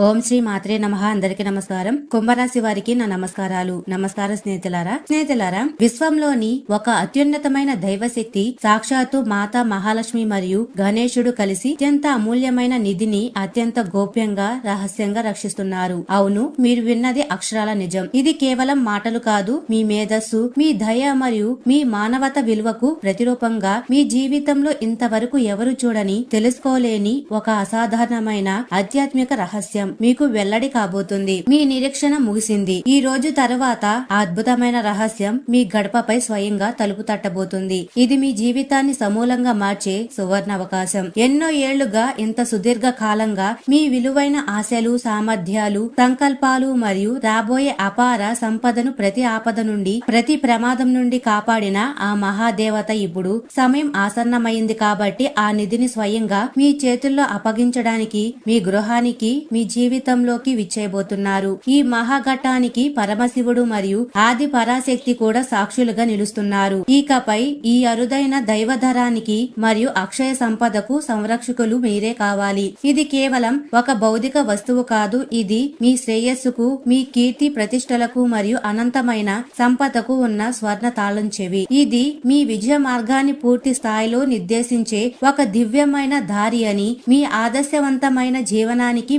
ఓం శ్రీ మాత్రే నమ. అందరికి నమస్కారం. కుంభరాశి వారికి నా నమస్కారాలు. నమస్కారం స్నేహితులారా. స్నేహితులారా విశ్వంలోని ఒక అత్యున్నతమైన దైవశక్తి సాక్షాత్తు మాతా మహాలక్ష్మి మరియు గణేశుడు కలిసి అత్యంత అమూల్యమైన నిధిని అత్యంత గోప్యంగా రహస్యంగా రక్షిస్తున్నారు. అవును మీరు విన్నది అక్షరాల నిజం. ఇది కేవలం మాటలు కాదు. మీ మేధస్సు మీ దయ మరియు మీ మానవత విలువకు ప్రతిరూపంగా మీ జీవితంలో ఇంతవరకు ఎవరు చూడని తెలుసుకోలేని ఒక అసాధారణమైన ఆధ్యాత్మిక రహస్యం. మీకు వెల్లడి కాబోతుంది. మీ నిరీక్షణ ముగిసింది. ఈ రోజు తర్వాత అద్భుతమైన రహస్యం మీ గడపపై స్వయంగా తలుపు తట్టబోతుంది. ఇది మీ జీవితాన్ని సమూలంగా మార్చే సువర్ణ అవకాశం. ఎన్నో ఏళ్ళుగా ఇంత సుదీర్ఘ కాలంగా మీ విలువైన ఆశలు సామర్థ్యాలు సంకల్పాలు మరియు రాబోయే అపార సంపదను ప్రతి ఆపద నుండి ప్రతి ప్రమాదం నుండి కాపాడిన ఆ మహాదేవత ఇప్పుడు సమయం ఆసన్నమైంది కాబట్టి ఆ నిధిని స్వయంగా మీ చేతుల్లో అప్పగించడానికి మీ గృహానికి మీ జీవితంలోకి విచ్చేయబోతున్నారు. ఈ మహాఘట్టానికి పరమశివుడు మరియు ఆది పరాశక్తి కూడా సాక్షులుగా నిలుస్తున్నారు. ఇకపై ఈ అరుదైన దైవధరానికి మరియు అక్షయ సంపదకు సంరక్షకులు మీరే కావాలి. ఇది కేవలం ఒక భౌతిక వస్తువు కాదు. ఇది మీ శ్రేయస్సుకు మీ కీర్తి ప్రతిష్టలకు మరియు అనంతమైన సంపదకు ఉన్న స్వర్ణ తాళం చెవి. ఇది మీ విజయ మార్గాన్ని పూర్తి స్థాయిలో నిర్దేశించే ఒక దివ్యమైన దారి అని మీ ఆదర్శవంతమైన జీవనానికి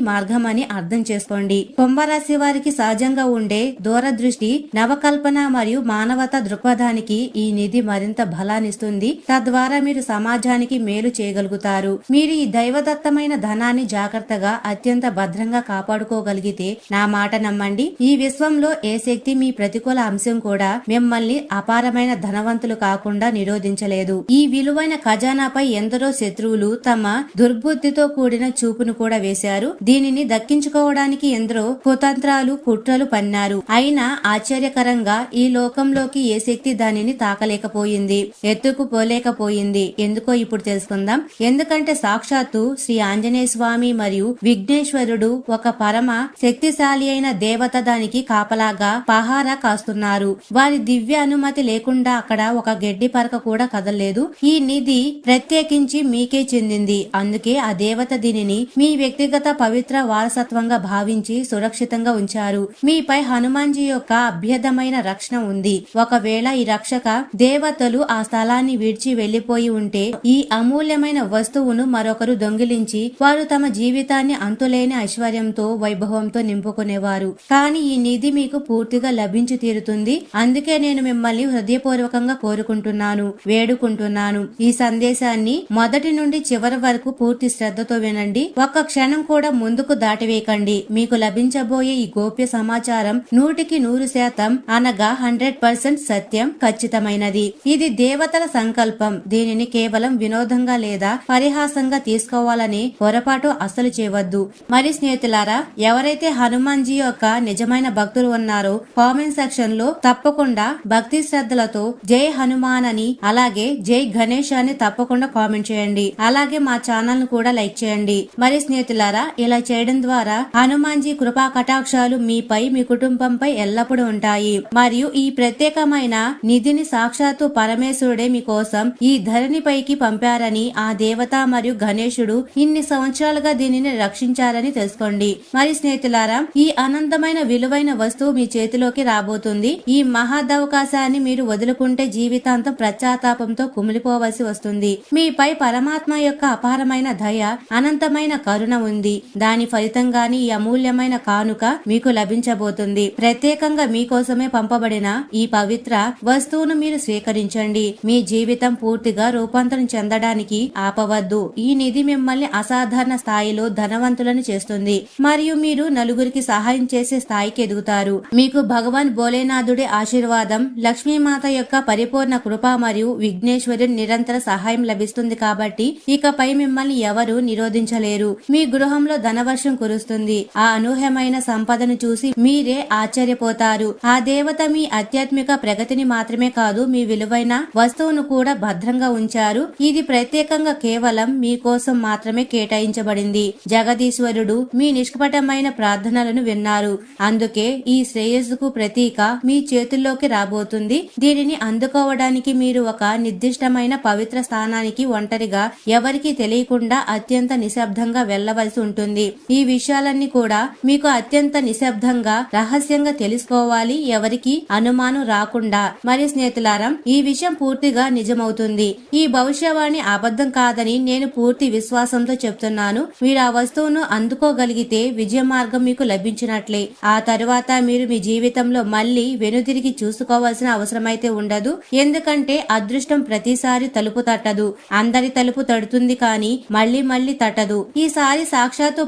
అని అర్థం చేసుకోండి. కుంభరాశి వారికి సహజంగా ఉండే దూరదృష్టి నవకల్పన మరియు మానవత దృక్పథానికి ఈ నిధి మరింత బలాన్నిస్తుంది. తద్వారా మీరు సమాజానికి మేలు చేయగలుగుతారు. మీరు ఈ దైవదత్తమైన ధనాన్ని జాగ్రత్తగా అత్యంత భద్రంగా కాపాడుకోగలిగితే నా మాట నమ్మండి. ఈ విశ్వంలో ఏ శక్తి మీ ప్రతికూల అంశం కూడా మిమ్మల్ని అపారమైన ధనవంతులు కాకుండా నిరోధించలేదు. ఈ విలువైన ఖజానాపై ఎందరో శత్రువులు తమ దుర్బుద్ధితో కూడిన చూపును కూడా వేశారు. దీనిని దక్కించుకోవడానికి ఎందరో కుతంత్రాలు కుట్రలు పన్నారు. అయినా ఆశ్చర్యకరంగా ఈ లోకంలోకి ఏ శక్తి దానిని తాకలేకపోయింది ఎత్తుకు పోలేకపోయింది ఎందుకో ఇప్పుడు తెలుసుకుందాం. ఎందుకంటే సాక్షాత్తు శ్రీ ఆంజనేయ స్వామి మరియు విఘ్నేశ్వరుడు ఒక పరమ శక్తిశాలి అయిన దేవత దానికి కాపలాగా పహారా కాస్తున్నారు. వారి దివ్య అనుమతి లేకుండా అక్కడ ఒక గడ్డి పరక కూడా కదలలేదు. ఈ నిధి ప్రత్యేకించి మీకే చెందింది. అందుకే ఆ దేవత దీనిని మీ వ్యక్తిగత పవిత్ర వారసత్వంగా భావించి సురక్షితంగా ఉంచారు. మీపై హనుమాన్జీ యొక్క అభ్యర్థమైన రక్షణ ఉంది. ఒకవేళ ఈ రక్షక దేవతలు ఆ స్థలాన్ని విడిచి వెళ్ళిపోయి ఉంటే ఈ అమూల్యమైన వస్తువును మరొకరు దొంగిలించి వారు తమ జీవితాన్ని అంతులేని ఐశ్వర్యంతో వైభవంతో నింపుకునేవారు. కానీ ఈ నిధి మీకు పూర్తిగా లభించి తీరుతుంది. అందుకే నేను మిమ్మల్ని హృదయపూర్వకంగా కోరుకుంటున్నాను వేడుకుంటున్నాను. ఈ సందేశాన్ని మొదటి నుండి చివరి వరకు పూర్తి శ్రద్ధతో వినండి. ఒక్క క్షణం కూడా ముందుకు దాటివేయకండి. మీకు లభించబోయే ఈ గోప్య సమాచారం నూటికి నూరు శాతం అనగా హండ్రెడ్ పర్సెంట్ సత్యం ఖచ్చితమైనది. ఇది దేవతల సంకల్పం. దీనిని కేవలం వినోదంగా లేదా పరిహాసంగా తీసుకోవాలని పొరపాటు అస్సలు చేయవద్దు. మరి స్నేహితులారా ఎవరైతే హనుమాన్ జీ యొక్క నిజమైన భక్తులు ఉన్నారో కామెంట్ సెక్షన్లో తప్పకుండా భక్తి శ్రద్ధలతో జై హనుమాన్ అని అలాగే జై గణేష్ అని తప్పకుండా కామెంట్ చేయండి. అలాగే మా ఛానల్ను కూడా లైక్ చేయండి. మరి స్నేహితులారా ఇలా చేయడం ద్వారా హనుమాన్జీ కృపా కటాక్షాలు మీపై మీ కుటుంబంపై ఎల్లప్పుడూ ఉంటాయి. మరియు ఈ ప్రత్యేకమైన నిధిని సాక్షాత్తు పరమేశ్వరుడే మీకోసం ఈ ధరణిపైకి పంపారని ఆ దేవత మరియు గణేశుడు ఇన్ని సంవత్సరాలుగా దీనిని రక్షించారని తెలుసుకోండి. మరి స్నేహితులారా ఈ అనంతమైన విలువైన వస్తువు మీ చేతిలోకి రాబోతుంది. ఈ మహాదవకాశాన్ని మీరు వదులుకుంటే జీవితాంతం ప్రత్యాతాపంతో కుమిలిపోవలసి వస్తుంది. మీపై పరమాత్మ యొక్క అపారమైన దయ అనంతమైన కరుణ ఉంది. దాని ఫలితంగాని ఈ అమూల్యమైన కానుక మీకు లభించబోతుంది. ప్రత్యేకంగా మీకోసమే పంపబడిన ఈ పవిత్ర వస్తువును మీరు స్వీకరించండి. మీ జీవితం పూర్తిగా రూపాంతరం చెందడానికి ఆపవద్దు. ఈ నిధి మిమ్మల్ని అసాధారణ స్థాయిలో ధనవంతులను చేస్తుంది. మరియు మీరు నలుగురికి సహాయం చేసే స్థాయికి ఎదుగుతారు. మీకు భగవాన్ భోలేనాథుడి ఆశీర్వాదం లక్ష్మీమాత యొక్క పరిపూర్ణ కృప మరియు విఘ్నేశ్వరుని నిరంతర సహాయం లభిస్తుంది కాబట్టి ఇకపై మిమ్మల్ని ఎవరు నిరోధించలేరు. మీ గృహంలో ధనవర్షం కురుస్తుంది. ఆ అనూహ్యమైన సంపదను చూసి మీరే ఆశ్చర్యపోతారు. ఆ దేవత మీ ఆధ్యాత్మిక ప్రగతిని మాత్రమే కాదు మీ విలువైన వస్తువును కూడా భద్రంగా ఉంచారు. ఇది ప్రత్యేకంగా కేవలం మీకోసం మాత్రమే కేటాయించబడింది. జగదీశ్వరుడు మీ నిష్కపటమైన ప్రార్థనలను విన్నారు. అందుకే ఈ శ్రేయస్సుకు ప్రతీక మీ చేతుల్లోకి రాబోతుంది. దీనిని అందుకోవడానికి మీరు ఒక నిర్దిష్టమైన పవిత్ర స్థానానికి ఒంటరిగా ఎవరికీ తెలియకుండా అత్యంత నిశ్శబ్దంగా వెళ్ళవలసి ఉంటుంది. ఈ విషయాలన్నీ కూడా మీకు అత్యంత నిశ్శబ్దంగా రహస్యంగా తెలుసుకోవాలి. ఎవరికి అనుమానం రాకుండా. మరి స్నేహితులారం ఈ విషయం పూర్తిగా నిజమవుతుంది. ఈ భవిష్యవాణి అబద్ధం కాదని నేను పూర్తి విశ్వాసంతో చెప్తున్నాను. మీరు ఆ వస్తువును అందుకోగలిగితే విజయ మార్గం మీకు లభించినట్లే. ఆ తరువాత మీరు మీ జీవితంలో మళ్ళీ వెనుదిరిగి చూసుకోవాల్సిన అవసరమైతే ఉండదు. ఎందుకంటే అదృష్టం ప్రతిసారి తలుపు తట్టదు. అందరి తలుపు తడుతుంది కానీ మళ్ళీ మళ్ళీ తట్టదు. ఈసారి సాక్షాత్తు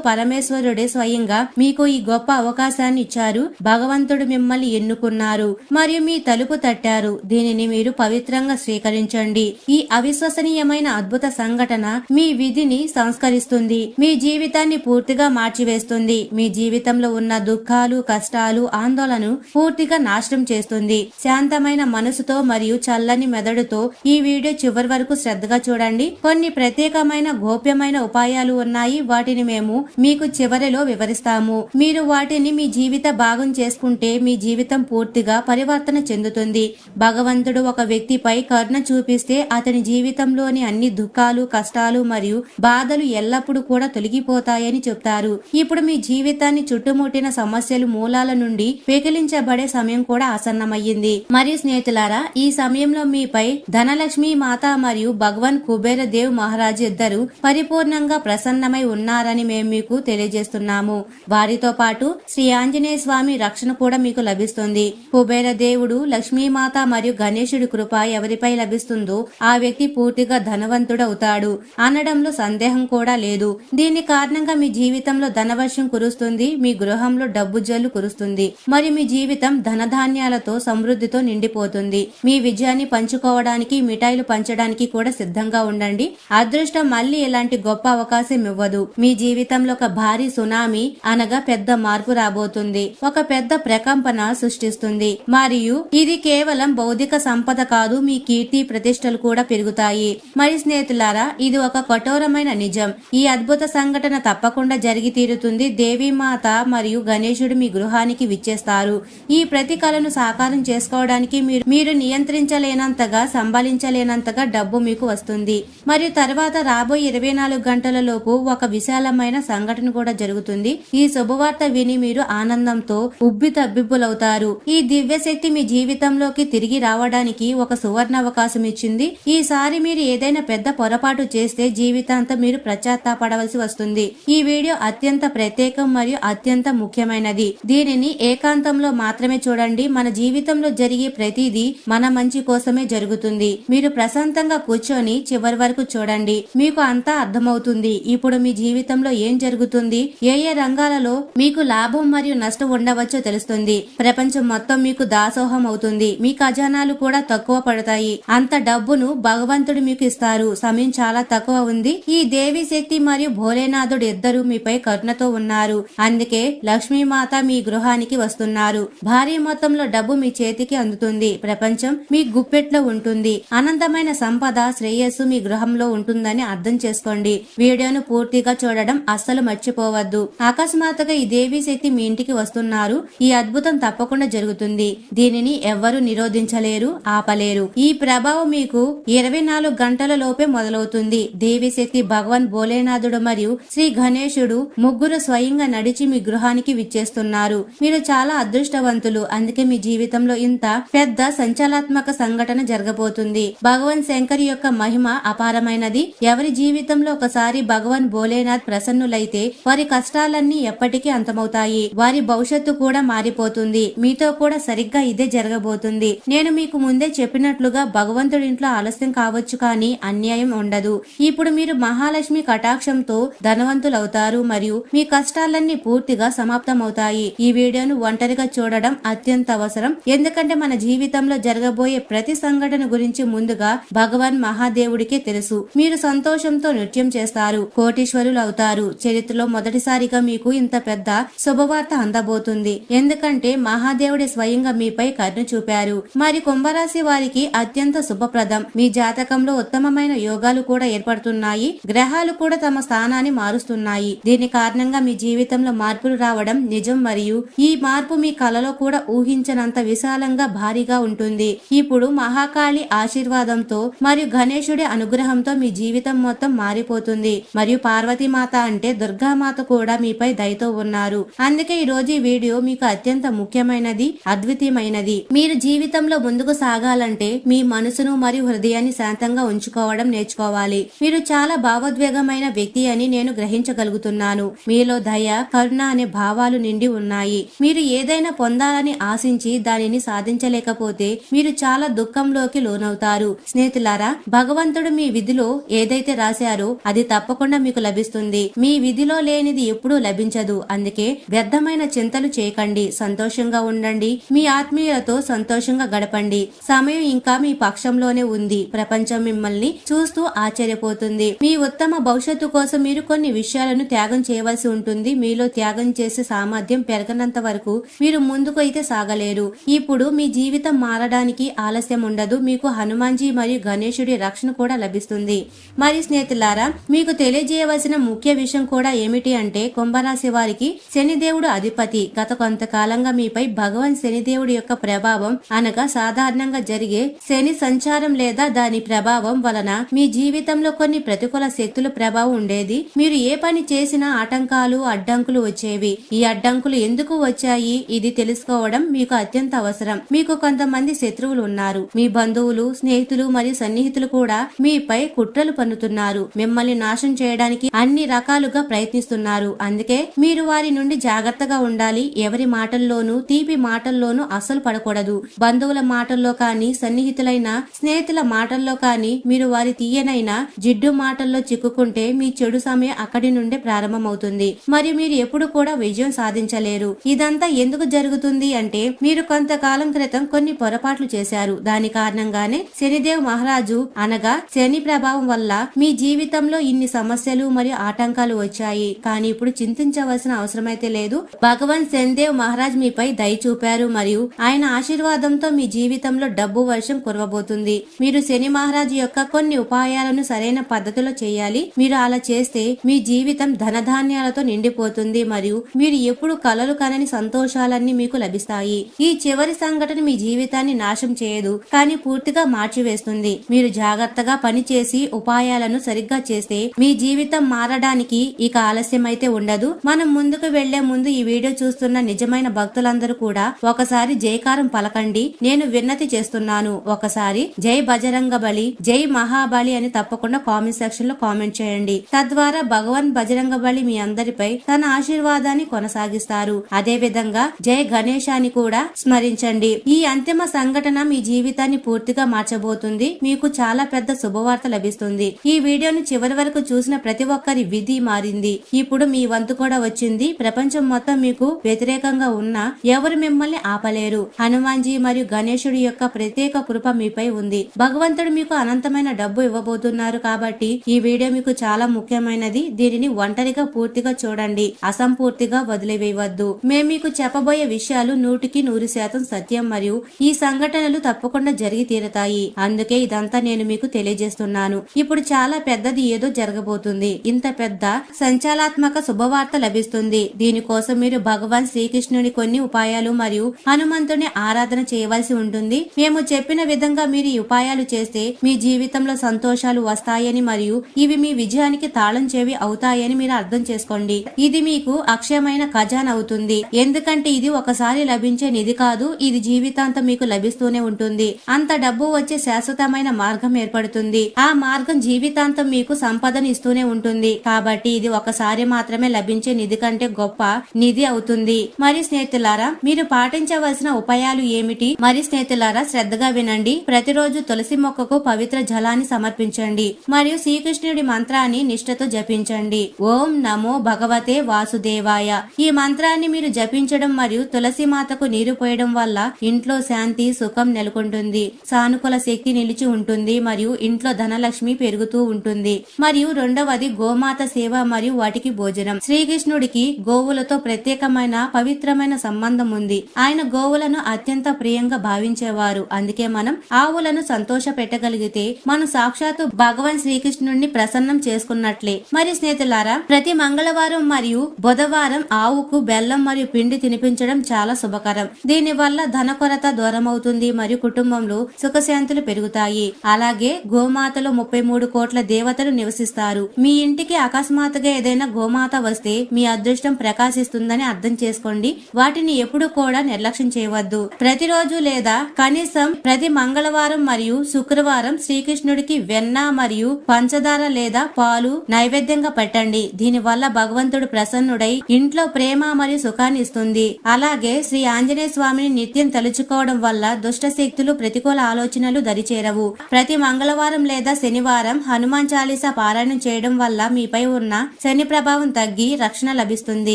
పరమేశ్వరుడే స్వయంగా మీకు ఈ గొప్ప అవకాశాన్ని ఇచ్చారు. భగవంతుడు మిమ్మల్ని ఎన్నుకున్నారు. మరియు మీ తలుపు తట్టారు. దీనిని మీరు పవిత్రంగా స్వీకరించండి. ఈ అవిశ్వసనీయమైన అద్భుత సంఘటన మీ విధిని సంస్కరిస్తుంది. మీ జీవితాన్ని పూర్తిగా మార్చివేస్తుంది. మీ జీవితంలో ఉన్న దుఃఖాలు కష్టాలు ఆందోళనను పూర్తిగా నాశనం చేస్తుంది. శాంతమైన మనసుతో మరియు చల్లని మెదడుతో ఈ వీడియో చివరి వరకు శ్రద్ధగా చూడండి. కొన్ని ప్రత్యేకమైన గోప్యమైన ఉపాయాలు ఉన్నాయి. వాటిని మేము మీకు చివరిలో వివరిస్తాము. మీరు వాటిని మీ జీవిత భాగం చేసుకుంటే మీ జీవితం పూర్తిగా పరివర్తన చెందుతుంది. భగవంతుడు ఒక వ్యక్తిపై కరుణ చూపిస్తే అతని జీవితంలోని అన్ని దుఃఖాలు కష్టాలు మరియు బాధలు ఎల్లప్పుడూ కూడా తొలగిపోతాయని చెప్తారు. ఇప్పుడు మీ జీవితాన్ని చుట్టుముట్టిన సమస్యలు మూలాల నుండి పెకిలించబడే సమయం కూడా ఆసన్నమయ్యింది. మరియు స్నేహితులారా ఈ సమయంలో మీపై ధనలక్ష్మి మాత మరియు భగవాన్ కుబేర దేవ్ మహారాజ్ ఇద్దరు పరిపూర్ణంగా ప్రసన్నమై ఉన్నారని మేము మీకు తెలియజేస్తున్నాము. వారితో పాటు శ్రీ ఆంజనేయ స్వామి రక్షణ కూడా మీకు లభిస్తుంది. కుబేర దేవుడు లక్ష్మీమాత మరియు గణేశుడి కృప ఎవరిపై లభిస్తుందో ఆ వ్యక్తి పూర్తిగా ధనవంతుడవుతాడు. అనడంలో సందేహం కూడా లేదు. దీని కారణంగా మీ జీవితంలో ధనవర్షం కురుస్తుంది మీ గృహంలో డబ్బు జల్లు కురుస్తుంది మరియు మీ జీవితం ధనధాన్యాలతో సమృద్ధితో నిండిపోతుంది. మీ విజయాన్ని పంచుకోవడానికి మిఠాయిలు పంచడానికి కూడా సిద్ధంగా ఉండండి. అదృష్టం మళ్ళీ ఇలాంటి గొప్ప అవకాశం ఇవ్వదు. మీ జీవితంలో ఒక భారీ సునామీ అనగా పెద్ద మార్పు రాబోతుంది. ఒక పెద్ద ప్రకంపన సృష్టిస్తుంది. మరియు ఇది కేవలం భౌతిక సంపద కాదు మీ కీర్తి ప్రతిష్టలు కూడా పెరుగుతాయి. మరి స్నేహితులారా ఇది ఒక కఠోరమైన నిజం. ఈ అద్భుత సంఘటన తప్పకుండా జరిగి తీరుతుంది. దేవీమాత మరియు గణేశుడు మీ గృహానికి విచ్చేస్తారు. ఈ ప్రతి కళను సాకారం చేసుకోవడానికి మీరు మీరు నియంత్రించలేనంతగా సంభాలించలేనంతగా డబ్బు మీకు వస్తుంది. మరియు తర్వాత రాబోయే ఇరవై నాలుగు గంటల లోపు ఒక విశాలమైన సంఘటన కూడా జరుగుతుంది. ఈ శుభవార్త విని మీరు ఆనందంతో ఉబ్బి తబ్బిబ్బులవుతారు. ఈ దివ్య శక్తి మీ జీవితంలోకి తిరిగి రావడానికి ఒక సువర్ణ అవకాశం ఇచ్చింది. ఈసారి మీరు ఏదైనా పెద్ద పొరపాటు చేస్తే జీవితాంతం మీరు పశ్చాత్తాపడవలసి వస్తుంది. ఈ వీడియో అత్యంత ప్రత్యేకం మరియు అత్యంత ముఖ్యమైనది. దీనిని ఏకాంతంలో మాత్రమే చూడండి. మన జీవితంలో జరిగే ప్రతిదీ మన మంచి కోసమే జరుగుతుంది. మీరు ప్రశాంతంగా కూర్చొని చివరి వరకు చూడండి. మీకు అంతా అర్థమవుతుంది. ఇప్పుడు మీ జీవితంలో ఏం జరుగుతుంది? ఏ ఏ రంగాలలో మీకు లాభం మరియు నష్టం ఉండవచ్చో తెలుస్తుంది. ప్రపంచం మొత్తం మీకు దాసోహం అవుతుంది. మీ ఖజానాలు కూడా తక్కువ పడతాయి. అంత డబ్బును భగవంతుడు మీకు ఇస్తారు. సమయం చాలా తక్కువ ఉంది. ఈ దేవి శక్తి మరియు భోలేనాథుడు ఇద్దరు మీపై కరుణతో ఉన్నారు. అందుకే లక్ష్మీమాత మీ గృహానికి వస్తున్నారు. భారీ మొత్తంలో డబ్బు మీ చేతికి అందుతుంది. ప్రపంచం మీ గుప్పెట్లో ఉంటుంది. అనంతమైన సంపద శ్రేయస్సు మీ గృహంలో ఉంటుందని అర్థం చేసుకోండి. వీడియోను పూర్తిగా చూడడం అస్సలు మర్చిపో మర్చిపోవద్దు. అకస్మాత్తుగా ఈ దేవీ శక్తి మీ ఇంటికి వస్తున్నారు. ఈ అద్భుతం తప్పకుండా జరుగుతుంది. దీనిని ఎవ్వరూ నిరోధించలేరు ఆపలేరు. ఈ ప్రభావం మీకు ఇరవై నాలుగు గంటల లోపే మొదలవుతుంది. దేవీ శక్తి భగవాన్ భోలేనాథుడు మరియు శ్రీ గణేశుడు ముగ్గురు స్వయంగా నడిచి మీ గృహానికి విచ్చేస్తున్నారు. మీరు చాలా అదృష్టవంతులు. అందుకే మీ జీవితంలో ఇంత పెద్ద సంచలనాత్మక సంఘటన జరగబోతుంది. భగవాన్ శంకర్ యొక్క మహిమ అపారమైనది. ఎవరి జీవితంలో ఒకసారి భగవాన్ భోలేనాథ్ ప్రసన్నులైతే వారి కష్టాలన్నీ ఎప్పటికీ అంతమవుతాయి. వారి భవిష్యత్తు కూడా మారిపోతుంది. మీతో కూడా సరిగ్గా ఇదే జరగబోతుంది. నేను మీకు ముందే చెప్పినట్లుగా భగవంతుడి ఇంట్లో ఆలస్యం కావచ్చు కానీ అన్యాయం ఉండదు. ఇప్పుడు మీరు మహాలక్ష్మి కటాక్షంతో ధనవంతులవుతారు మరియు మీ కష్టాలన్నీ పూర్తిగా సమాప్తమవుతాయి. ఈ వీడియోను ఒంటరిగా చూడడం అత్యంత అవసరం. ఎందుకంటే మన జీవితంలో జరగబోయే ప్రతి సంఘటన గురించి ముందుగా భగవాన్ మహాదేవుడికే తెలుసు. మీరు సంతోషంతో నృత్యం చేస్తారు. కోటీశ్వరులు అవుతారు. చరిత్రలో మొదటిసారిగా మీకు ఇంత పెద్ద శుభవార్త అందబోతుంది. ఎందుకంటే మహాదేవుడి స్వయంగా మీపై కరుణ చూపారు. మరి కుంభరాశి వారికి అత్యంత శుభప్రదం. మీ జాతకంలో ఉత్తమమైన యోగాలు కూడా ఏర్పడుతున్నాయి. గ్రహాలు కూడా తమ స్థానాన్ని మారుస్తున్నాయి. దీని కారణంగా మీ జీవితంలో మార్పులు రావడం నిజం మరియు ఈ మార్పు మీ కలలో కూడా ఊహించనంత విశాలంగా భారీగా ఉంటుంది. ఇప్పుడు మహాకాళి ఆశీర్వాదంతో మరియు గణేశుడి అనుగ్రహంతో మీ జీవితం మొత్తం మారిపోతుంది. మరియు పార్వతీమాత అంటే దుర్గామాత తులసిమాత కూడా మీపై దయతో ఉన్నారు. అందుకే ఈ రోజు ఈ వీడియో మీకు అత్యంత ముఖ్యమైనది అద్వితీయమైనది. మీరు జీవితంలో ముందుకు సాగాలంటే మీ మనసును మరియు హృదయాన్ని శాంతంగా ఉంచుకోవడం నేర్చుకోవాలి. మీరు చాలా భావోద్వేగమైన వ్యక్తి అని నేను గ్రహించగలుగుతున్నాను. మీలో దయ కరుణ అనే భావాలు నిండి ఉన్నాయి. మీరు ఏదైనా పొందాలని ఆశించి దానిని సాధించలేకపోతే మీరు చాలా దుఃఖంలోకి లోనవుతారు. స్నేహితులారా భగవంతుడు మీ విధిలో ఏదైతే రాశారో అది తప్పకుండా మీకు లభిస్తుంది. మీ విధిలో లేనిది ఎప్పుడూ లభించదు. అందుకే వ్యర్థమైన చింతలు చేయకండి. సంతోషంగా ఉండండి. మీ ఆత్మీయులతో సంతోషంగా గడపండి. సమయం ఇంకా మీ పక్షంలోనే ఉంది. ప్రపంచం మిమ్మల్ని చూస్తూ ఆశ్చర్యపోతుంది. మీ ఉత్తమ భవిష్యత్తు కోసం మీరు కొన్ని విషయాలను త్యాగం చేయవలసి ఉంటుంది. మీలో త్యాగం చేసే సామర్థ్యం పెరగనంత వరకు మీరు ముందుకు అయితే సాగలేరు. ఇప్పుడు మీ జీవితం మారడానికి ఆలస్యం ఉండదు. మీకు హనుమాన్జీ మరియు గణేశుడి రక్షణ కూడా లభిస్తుంది. మరి స్నేహితులారా మీకు తెలియజేయవలసిన ముఖ్య విషయం కూడా ఏమి ఏమిటి అంటే కుంభరాశి వారికి శనిదేవుడు అధిపతి. గత కొంతకాలంగా మీపై భగవాన్ శనిదేవుడి యొక్క ప్రభావం అనగా సాధారణంగా జరిగే శని సంచారం లేదా దాని ప్రభావం వలన మీ జీవితంలో కొన్ని ప్రతికూల శక్తుల ప్రభావం ఉండేది. మీరు ఏ పని చేసినా ఆటంకాలు అడ్డంకులు వచ్చేవి. ఈ అడ్డంకులు ఎందుకు వచ్చాయి? ఇది తెలుసుకోవడం మీకు అత్యంత అవసరం. మీకు కొంతమంది శత్రువులు ఉన్నారు. మీ బంధువులు స్నేహితులు మరియు సన్నిహితులు కూడా మీపై కుట్రలు పన్నుతున్నారు. మిమ్మల్ని నాశనం చేయడానికి అన్ని రకాలుగా ప్రయత్నిస్తున్నారు అందుకే మీరు వారి నుండి జాగ్రత్తగా ఉండాలి. ఎవరి మాటల్లోనూ తీపి మాటల్లోనూ అస్సలు పడకూడదు. బంధువుల మాటల్లో కానీ సన్నిహితులైన స్నేహితుల మాటల్లో కానీ మీరు వారి తీయనైన జిడ్డు మాటల్లో చిక్కుకుంటే మీ చెడు సమయం అక్కడి నుండే ప్రారంభమవుతుంది. మరియు మీరు ఎప్పుడు కూడా విజయం సాధించలేరు. ఇదంతా ఎందుకు జరుగుతుంది అంటే మీరు కొంతకాలం క్రితం కొన్ని పొరపాట్లు చేశారు. దాని కారణంగానే శనిదేవ్ మహారాజు అనగా శని ప్రభావం వల్ల మీ జీవితంలో ఇన్ని సమస్యలు మరియు ఆటంకాలు వచ్చాయి. కానీ ఇప్పుడు చింతించవలసిన అవసరమైతే లేదు. భగవాన్ సెన్దేవ్ మహారాజ్ మీపై దయ చూపారు మరియు ఆయన ఆశీర్వాదంతో మీ జీవితంలో డబ్బు వర్షం కురవబోతుంది. మీరు శని మహారాజు యొక్క కొన్ని ఉపాయాలను సరైన పద్ధతిలో చేయాలి. మీరు అలా చేస్తే మీ జీవితం ధనధాన్యాలతో నిండిపోతుంది మరియు మీరు ఎప్పుడు కలలు కనని సంతోషాలన్నీ మీకు లభిస్తాయి. ఈ చివరి సంఘటన మీ జీవితాన్ని నాశం చేయదు కానీ పూర్తిగా మార్చివేస్తుంది. మీరు జాగ్రత్తగా పనిచేసి ఉపాయాలను సరిగ్గా చేస్తే మీ జీవితం మారడానికి ఇక ఆలస్యం అయితే ఉండదు. మనం ముందుకు వెళ్ళే ముందు ఈ వీడియో చూస్తున్న నిజమైన భక్తులందరూ కూడా ఒకసారి జయకారం పలకండి. నేను విన్నతి చేస్తున్నాను. ఒకసారి జై బజరంగ బలి జై మహాబలి అని తప్పకుండా కామెంట్ సెక్షన్లో కామెంట్ చేయండి. తద్వారా భగవాన్ బజరంగ బలి మీ అందరిపై తన ఆశీర్వాదాన్ని కొనసాగిస్తారు. అదే విధంగా జై గణేశాన్ని కూడా స్మరించండి. ఈ అంతిమ సంఘటన మీ జీవితాన్ని పూర్తిగా మార్చబోతుంది. మీకు చాలా పెద్ద శుభవార్త లభిస్తుంది. ఈ వీడియోను చివరి వరకు చూసిన ప్రతి ఒక్కరి విధి మారింది. ఇప్పుడు మీ వంతు కూడా వచ్చింది. ప్రపంచం మొత్తం మీకు వ్యతిరేకంగా ఉన్నా ఎవరు మిమ్మల్ని ఆపలేరు. హనుమాన్జీ మరియు గణేశుడి యొక్క ప్రత్యేక కృప మీపై ఉంది. భగవంతుడు మీకు అనంతమైన డబ్బు ఇవ్వబోతున్నారు కాబట్టి ఈ వీడియో మీకు చాలా ముఖ్యమైనది. దీనిని ఒంటరిగా పూర్తిగా చూడండి. అసంపూర్తిగా వదిలివేయవద్దు. మేము మీకు చెప్పబోయే విషయాలు నూటికి నూరు శాతం సత్యం మరియు ఈ సంఘటనలు తప్పకుండా జరిగి తీరతాయి. అందుకే ఇదంతా నేను మీకు తెలియజేస్తున్నాను. ఇప్పుడు చాలా పెద్దది ఏదో జరగబోతుంది. ఇంత పెద్ద సంచాల సకారాత్మక శుభవార్త లభిస్తుంది. దీనికోసం మీరు భగవాన్ శ్రీకృష్ణుని కొన్ని ఉపాయాలు మరియు హనుమంతుని ఆరాధన చేయవలసి ఉంటుంది. మేము చెప్పిన విధంగా మీరు ఈ ఉపాయాలు చేస్తే మీ జీవితంలో సంతోషాలు వస్తాయని మరియు ఇవి మీ విజయానికి తాళం చెవి అవుతాయని మీరు అర్థం చేసుకోండి. ఇది మీకు అక్షయమైన ఖజాన్ అవుతుంది. ఎందుకంటే ఇది ఒకసారి లభించే నిధి కాదు ఇది జీవితాంతం మీకు లభిస్తూనే ఉంటుంది. అంత డబ్బు వచ్చే శాశ్వతమైన మార్గం ఏర్పడుతుంది. ఆ మార్గం జీవితాంతం మీకు సంపదను ఇస్తూనే ఉంటుంది. కాబట్టి ఇది ఒకసారి మాత్రమే లభించే నిధి కంటే గొప్ప నిధి అవుతుంది. మరి స్నేహితులారా మీరు పాటించవలసిన ఉపాయాలు ఏమిటి? మరి స్నేహితులారా శ్రద్ధగా వినండి. ప్రతిరోజు తులసి మొక్కకు పవిత్ర జలాన్ని సమర్పించండి. మరియు శ్రీకృష్ణుడి మంత్రాన్ని నిష్ఠతో జపించండి. ఓం నమో భగవతే వాసుదేవాయ. ఈ మంత్రాన్ని మీరు జపించడం మరియు తులసి మాతకు నీరు పోయడం వల్ల ఇంట్లో శాంతి సుఖం నెలకొంటుంది. సానుకూల శక్తి నిలిచి ఉంటుంది మరియు ఇంట్లో ధనలక్ష్మి పెరుగుతూ ఉంటుంది. మరియు రెండవది గోమాత సేవ మరియు వాటికి భోజనం. శ్రీకృష్ణుడికి గోవులతో ప్రత్యేకమైన పవిత్రమైన సంబంధం ఉంది. ఆయన గోవులను అత్యంత ప్రియంగా భావించేవారు. అందుకే మనం ఆవులను సంతోష పెట్టగలిగితే మనం సాక్షాత్తు భగవాన్ శ్రీకృష్ణుడిని ప్రసన్నం చేసుకున్నట్లే. మరి స్నేహితులారా ప్రతి మంగళవారం మరియు బుధవారం ఆవుకు బెల్లం మరియు పిండి తినిపించడం చాలా శుభకరం. దీని వల్ల ధన కొరత దూరం అవుతుంది మరియు కుటుంబంలో సుఖశాంతులు పెరుగుతాయి. అలాగే గోమాతలో ముప్పై మూడు కోట్ల దేవతలు నివసిస్తారు. మీ ఇంటికి అకస్మాత్తుగా ఏదైనా గోమాత వస్తే మీ అదృష్టం ప్రకాశిస్తుందని అర్థం చేసుకోండి. వాటిని ఎప్పుడు కూడా నిర్లక్ష్యం చేయవద్దు. ప్రతిరోజు లేదా కనీసం ప్రతి మంగళవారం మరియు శుక్రవారం శ్రీకృష్ణుడికి వెన్న మరియు పంచదార లేదా పాలు నైవేద్యంగా పెట్టండి. దీని వల్ల భగవంతుడు ప్రసన్నుడై ఇంట్లో ప్రేమ మరియు సుఖాన్ని ఇస్తుంది. అలాగే శ్రీ ఆంజనేయ స్వామిని నిత్యం తలుచుకోవడం వల్ల దుష్ట శక్తులు ప్రతికూల ఆలోచనలు దరిచేరవు. ప్రతి మంగళవారం లేదా శనివారం హనుమాన్ చాలీసా పారాయణం చేయడం వల్ల మీపై ఉన్న శని ప్రభావం తగ్గి రక్షణ లభిస్తుంది.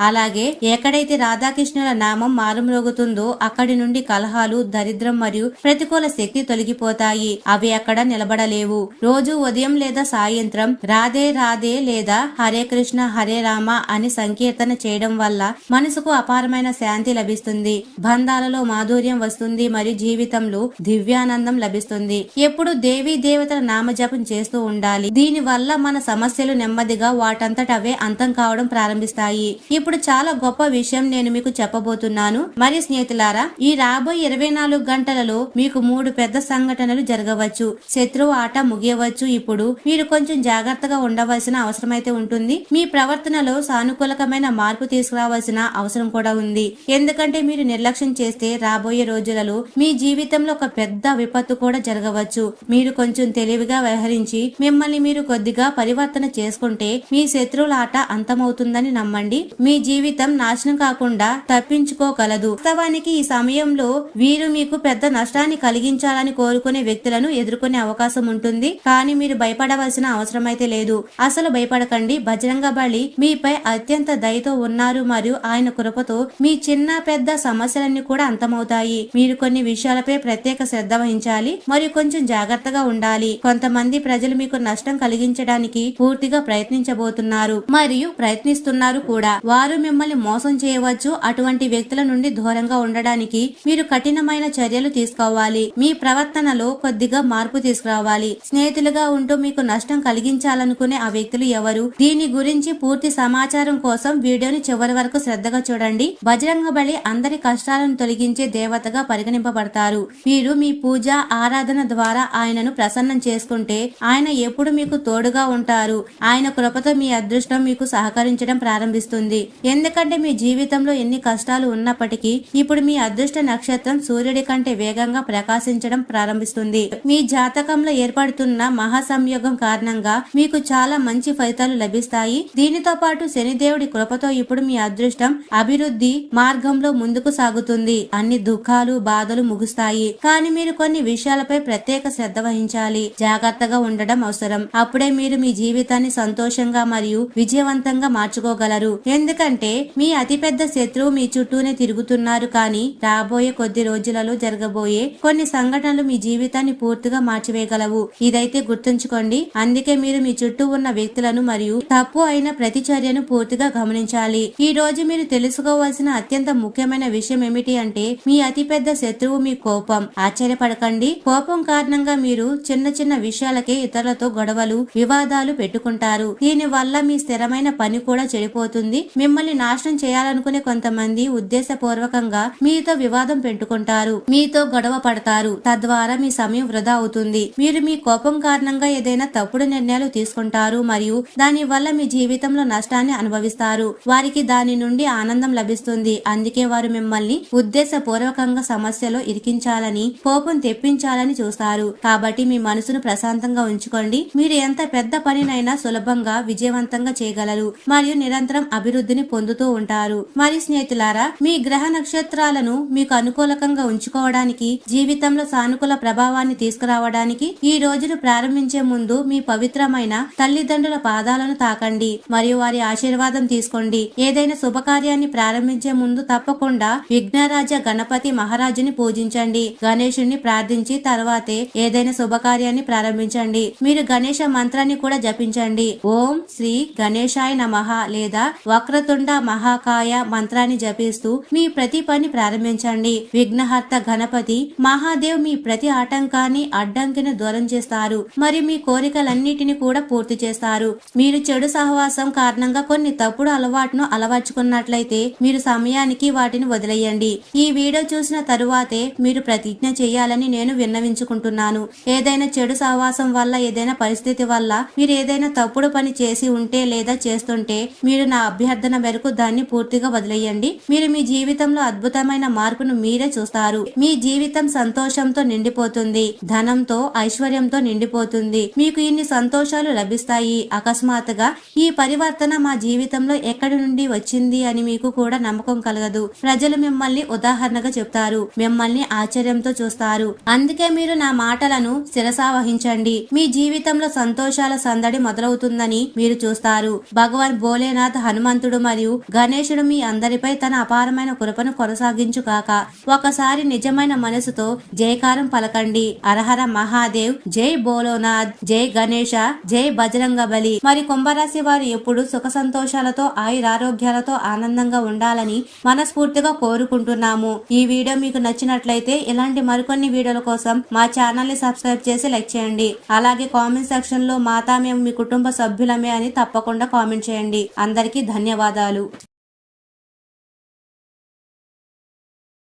అలాగే ఎక్కడైతే రాధాకృష్ణుల నామం మారుమ్రోగుతుందో అక్కడి నుండి కలహాలు దరిద్రం మరియు ప్రతికూల శక్తి తొలగిపోతాయి. అవి అక్కడ నిలబడలేవు. రోజు ఉదయం లేదా సాయంత్రం రాధే రాధే లేదా హరే కృష్ణ హరే రామ అని సంకీర్తన చేయడం వల్ల మనసుకు అపారమైన శాంతి లభిస్తుంది. బంధాలలో మాధుర్యం వస్తుంది మరియు జీవితంలో దివ్యానందం లభిస్తుంది. ఎప్పుడు దేవీ దేవతల నామజపం చేస్తూ ఉండాలి. దీని వల్ల మన సమస్యలు నెమ్మదిగా వాటంతట అవే అంతం కావడం ప్రారంభిస్తాయి. ఇప్పుడు చాలా గొప్ప విషయం నేను మీకు చెప్పబోతున్నాను. మరి స్నేహితులారా ఈ రాబోయే ఇరవై నాలుగు గంటలలో మీకు మూడు పెద్ద సంఘటనలు జరగవచ్చు. శత్రువు ఆట ముగియవచ్చు. ఇప్పుడు మీరు కొంచెం జాగ్రత్తగా ఉండవలసిన అవసరమైతే ఉంటుంది. మీ ప్రవర్తనలో సానుకూలకమైన మార్పు తీసుకురావాల్సిన అవసరం కూడా ఉంది. ఎందుకంటే మీరు నిర్లక్ష్యం చేస్తే రాబోయే రోజులలో మీ జీవితంలో ఒక పెద్ద విపత్తు కూడా జరగవచ్చు. మీరు కొంచెం తెలివిగా వ్యవహరించి మిమ్మల్ని మీరు కొద్దిగా పరివర్తన చేసుకుంటే మీ శత్రువుల ఆట అంతమవుతుందని నమ్మండి. మీ జీవితం నాశనం కాకుండా తప్పించుకోగలదు. వాస్తవానికి ఈ సమయంలో వీరు మీకు పెద్ద నష్టాన్ని కలిగించాలని కోరుకునే వ్యక్తులను ఎదుర్కొనే అవకాశం ఉంటుంది. కానీ మీరు భయపడవలసిన అవసరమైతే లేదు. అసలు భయపడకండి. బజరంగ బలి మీపై అత్యంత దయతో ఉన్నారు మరియు ఆయన కృపతో మీ చిన్న పెద్ద సమస్యలన్నీ కూడా అంతమవుతాయి. మీరు కొన్ని విషయాలపై ప్రత్యేక శ్రద్ధ వహించాలి. మరియు కొంచెం జాగ్రత్తగా ఉండాలి. కొంతమంది ప్రజలు మీకు నష్టం కలిగించడానికి పూర్తిగా ప్రయత్నించబోతున్నారు. మరియు ప్రయత్నిస్తున్నారు కూడా. వారు మిమ్మల్ని మోసం చేయవచ్చు అటువంటి వ్యక్తుల నుండి దూరంగా ఉండడానికి మీరు కఠినమైన చర్యలు తీసుకోవాలి. మీ ప్రవర్తనలో కొద్దిగా మార్పు తీసుకురావాలి. స్నేహితులుగా ఉంటూ మీకు నష్టం కలిగించాలనుకునే ఆ వ్యక్తులు ఎవరు? దీని గురించి పూర్తి సమాచారం కోసం వీడియోని చివరి వరకు శ్రద్ధగా చూడండి. బజరంగ బలి అందరి కష్టాలను తొలగించే దేవతగా పరిగణింపబడతారు. మీరు మీ పూజ ఆరాధన ద్వారా ఆయనను ప్రసన్నం చేసుకుంటే ఆయన ఎప్పుడు మీకు తోడుగా ఉంటారు. ఆయన కృపతో మీ అదృష్టం మీకు సహకరించడం ప్రారంభిస్తుంది. ఎందుకంటే మీ జీవితంలో ఎన్ని కష్టాలు ఉన్నప్పటికీ ఇప్పుడు మీ అదృష్ట నక్షత్రం సూర్యుడి కంటే వేగంగా ప్రకాశించడం ప్రారంభిస్తుంది. మీ జాతకంలో ఏర్పడుతున్న మహాసంయోగం కారణంగా మీకు చాలా మంచి ఫలితాలు లభిస్తాయి. దీనితో పాటు శనిదేవుడి కృపతో ఇప్పుడు మీ అదృష్టం అభివృద్ధి మార్గంలో ముందుకు సాగుతుంది. అన్ని దుఃఖాలు బాధలు ముగుస్తాయి. కానీ మీరు కొన్ని విషయాలపై ప్రత్యేక శ్రద్ధ వహించాలి. జాగ్రత్తగా ఉండడం అవసరం. అప్పుడే మీరు మీ జీవితాన్ని సంతోషంగా మరియు విజయవంతంగా మార్చుకోగలరు. ఎందుకంటే మీ అతిపెద్ద శత్రువు మీ చుట్టూనే తిరుగుతున్నారు కానీ రాబోయే కొద్ది రోజులలో జరగబోయే కొన్ని సంఘటనలు మీ జీవితాన్ని పూర్తిగా మార్చివేయగలవు. ఇదైతే గుర్తుంచుకోండి. అందుకే మీరు మీ చుట్టూ ఉన్న వ్యక్తులను మరియు తప్పు అయిన ప్రతి చర్యను పూర్తిగా గమనించాలి. ఈ రోజు మీరు తెలుసుకోవాల్సిన అత్యంత ముఖ్యమైన విషయం ఏమిటి అంటే మీ అతిపెద్ద శత్రువు మీ కోపం. ఆశ్చర్యపడకండి. కోపం కారణంగా మీరు చిన్న చిన్న విషయాలకే ఇతరులతో గొడవలు వివాదాలు పెట్టుకుంటారు. దీని వల్ల మీ స్థిర స్థిరమైన పని కూడా చెడిపోతుంది. మిమ్మల్ని నాశనం చేయాలనుకునే కొంతమంది ఉద్దేశపూర్వకంగా మీతో వివాదం పెట్టుకుంటారు. మీతో గొడవ పడతారు. తద్వారా మీ సమయం వృధా అవుతుంది. మీరు మీ కోపం కారణంగా ఏదైనా తప్పుడు నిర్ణయాలు తీసుకుంటారు మరియు దాని వల్ల మీ జీవితంలో నష్టాన్ని అనుభవిస్తారు. వారికి దాని నుండి ఆనందం లభిస్తుంది. అందుకే వారు మిమ్మల్ని ఉద్దేశపూర్వకంగా సమస్యలో ఇరికించాలని కోపం తెప్పించాలని చూస్తారు. కాబట్టి మీ మనసును ప్రశాంతంగా ఉంచుకోండి. మీరు ఎంత పెద్ద పనినైనా సులభంగా విజయవంతంగా చేయ చేయగలరు మరియు నిరంతరం అభివృద్ధిని పొందుతూ ఉంటారు. మరి స్నేహితులారా మీ గ్రహ నక్షత్రాలను మీకు అనుకూలకంగా ఉంచుకోవడానికి జీవితంలో సానుకూల ప్రభావాన్ని తీసుకురావడానికి ఈ రోజును ప్రారంభించే ముందు మీ పవిత్రమైన తల్లిదండ్రుల పాదాలను తాకండి మరియు వారి ఆశీర్వాదం తీసుకోండి. ఏదైనా శుభకార్యాన్ని ప్రారంభించే ముందు తప్పకుండా విఘ్నరాజ గణపతి మహారాజుని పూజించండి. గణేశుని ప్రార్థించి తర్వాతే ఏదైనా శుభకార్యాన్ని ప్రారంభించండి. మీరు గణేష మంత్రాన్ని కూడా జపించండి. ఓం శ్రీ గణేశాయ నమః లేదా వక్రతుండ మహాకాయ మంత్రాన్ని జపిస్తూ మీ ప్రతి పని ప్రారంభించండి. విఘ్నహర్త గణపతి మహాదేవ్ మీ ప్రతి ఆటంకాన్ని అడ్డంకిని దూరం చేస్తారు. మరియు మీ కోరికలన్నిటిని కూడా పూర్తి చేస్తారు. మీరు చెడు సహవాసం కారణంగా కొన్ని తప్పుడు అలవాటును అలవర్చుకున్నట్లయితే మీరు సమయానికి వాటిని వదిలేయండి. ఈ వీడియో చూసిన తరువాతే మీరు ప్రతిజ్ఞ చేయాలని నేను విన్నవించుకుంటున్నాను. ఏదైనా చెడు సహవాసం వల్ల ఏదైనా పరిస్థితి వల్ల మీరు ఏదైనా తప్పుడు పని చేసి ఉంటే లేదా లేదా చేస్తుంటే మీరు నా అభ్యర్థన మేరకు దాన్ని పూర్తిగా వదిలేయండి. మీరు మీ జీవితంలో అద్భుతమైన మార్పును మీరే చూస్తారు. మీ జీవితం సంతోషంతో నిండిపోతుంది. ధనంతో ఐశ్వర్యంతో నిండిపోతుంది. మీకు ఇన్ని సంతోషాలు లభిస్తాయి. అకస్మాత్తుగా ఈ పరివర్తన మా జీవితంలో ఎక్కడి నుండి వచ్చింది అని మీకు కూడా నమ్మకం కలగదు. ప్రజలు మిమ్మల్ని ఉదాహరణగా చెప్తారు. మిమ్మల్ని ఆశ్చర్యంతో చూస్తారు. అందుకే మీరు నా మాటలను శిరసావహించండి. మీ జీవితంలో సంతోషాల సందడి మొదలవుతుందని మీరు చూస్తారు. భగవాన్ భోలేనాథ్ హనుమంతుడు మరియు గణేశుడు మీ అందరిపై తన అపారమైన కృపను కొనసాగించు కాక ఒకసారి నిజమైన మనసుతో జయకారం పలకండి. అరహర మహాదేవ్ జై బోలోనాథ్ జై గణేష జై బజరంగ బలి. మరి కుంభరాశి వారు ఎప్పుడు సుఖ సంతోషాలతో ఆయురారోగ్యాలతో ఆనందంగా ఉండాలని మనస్ఫూర్తిగా కోరుకుంటున్నాము. ఈ వీడియో మీకు నచ్చినట్లయితే ఇలాంటి మరికొన్ని వీడియోల కోసం మా ఛానల్ని సబ్స్క్రైబ్ చేసి లైక్ చేయండి. అలాగే కామెంట్ సెక్షన్లో మాతా మేము మీ కుటుంబ సభ్యులమే అని తప్పకుండా కామెంట్ చేయండి. అందరికీ ధన్యవాదాలు.